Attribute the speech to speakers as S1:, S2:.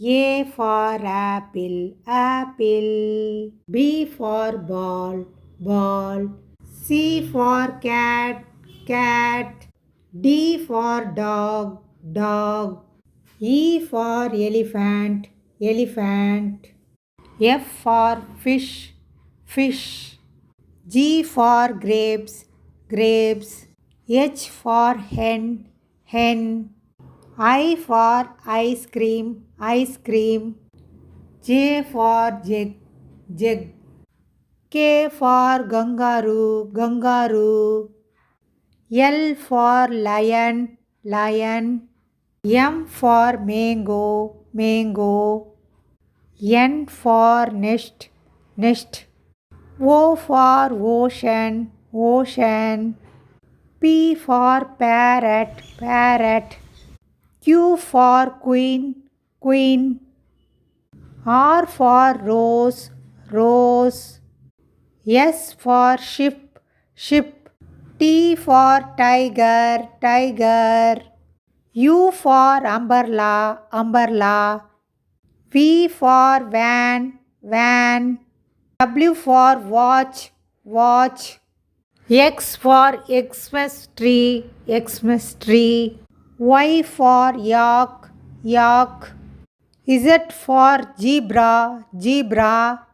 S1: A for apple, apple. B for ball, ball. C for cat, cat. D for dog, dog. E for elephant, elephant. F for fish, fish. G for grapes, grapes. H for hen, hen. I for ice cream, ice cream. J for jig, jug. K for kangaroo, kangaroo. L for lion, lion. M for mango, mango. N for nest, nest. O for ocean, ocean. P for parrot, parrot. Q for queen, queen. R for rose, rose. S for ship, ship. T for tiger, tiger. U for umbrella, umbrella. V for van, van. W for watch, watch. X for Xmas tree, Xmas tree. Y for yak, yak. Z for zebra, zebra.